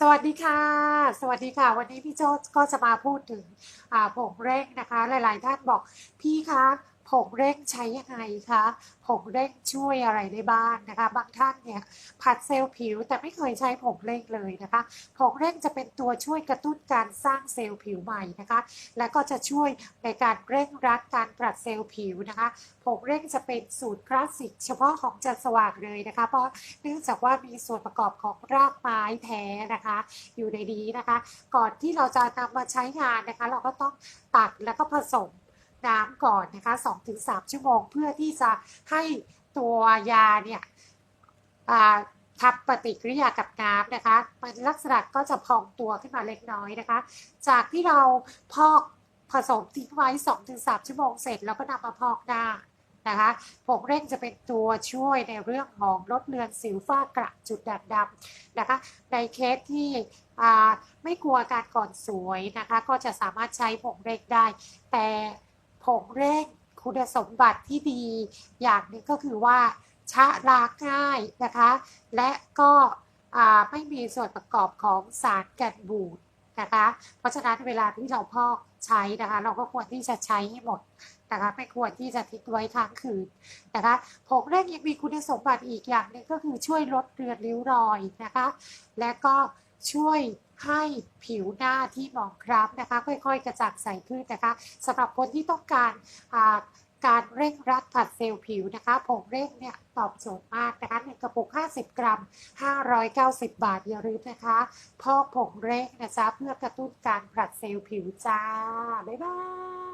สวัสดีค่ะ สวัสดีค่ะ วันนี้พี่โจ้ก็จะมาพูดถึงผงเร่งนะคะ หลาย ๆ ท่านบอกพี่คะ ผงเร่งใช้ยังไงคะผงเร่งช่วยอะไรได้บ้างนะคะ บางท่านเนี่ยผัดเซลล์ผิวแต่ไม่เคยใช้ผงเร่งเลยนะคะผงเร่งจะเป็นตัวช่วยกระตุ้นการสร้างเซลล์ผิวใหม่นะคะ และก็จะช่วยในการเร่งรัดการผลัดเซลล์ผิวนะคะผงเร่งจะเป็นสูตรคลาสสิกเฉพาะของจันสว่างเลยนะคะ เพราะเนื่องจากว่ามีส่วนประกอบของรากไม้แท้นะคะ อยู่ในนี้นะคะ ก่อนที่เราจะนำมาใช้งานนะคะ เราก็ต้องตักแล้วก็ผสม น้ำก่อนนะคะ2-3 ชั่วโมง เพื่อที่จะให้ตัวยาเนี่ยอ่าทำปฏิกิริยากับน้ำนะคะมันลักษณะก็จะพองตัวขึ้นมาเล็กน้อยนะคะ จากที่เราพอกผสมทิ้งไว้ 2-3 ชั่วโมงเสร็จ แล้วก็นำมาพอกหน้านะคะผงเร่งจะเป็นตัวช่วยในเรื่องของลดเลือนสิวฝ้ากระจุดด่างดำนะคะ ในเคสที่ไม่กลัวการก่อนสวยนะคะ ก็จะสามารถใช้ผงเร่งได้ แต่ ผงเร่งคุณสมบัติที่ดี อย่างนึงก็คือว่าชะล้างง่ายนะคะ และก็ไม่มีส่วนประกอบของสารกันบูดนะคะ เพราะฉะนั้นเวลาที่เราพอกใช้นะคะ เราก็ควรที่จะใช้ให้หมดนะคะไม่ควรที่จะทิ้งไว้ค้างคืนนะคะผงเร่งยังมีคุณสมบัติอีกอย่างนึงก็คือช่วยลดเรือนริ้วรอยนะคะ และก็ช่วย ให้ผิวหน้าที่หมองคล้ำนะคะ ค่อยๆ กระจ่างใสขึ้นนะคะสำหรับคนที่ต้องการการเร่งรัดผัดเซลล์ผิวนะคะผงเร่งเนี่ยตอบโจทย์มากนะคะหนึ่งกระปุก 50 กรัม 590 บาทอย่าลืมนะคะพอกผงเร่งนะจ๊ะเพื่อกระตุ้นการผัดเซลล์ผิวจ้า บ๊ายบาย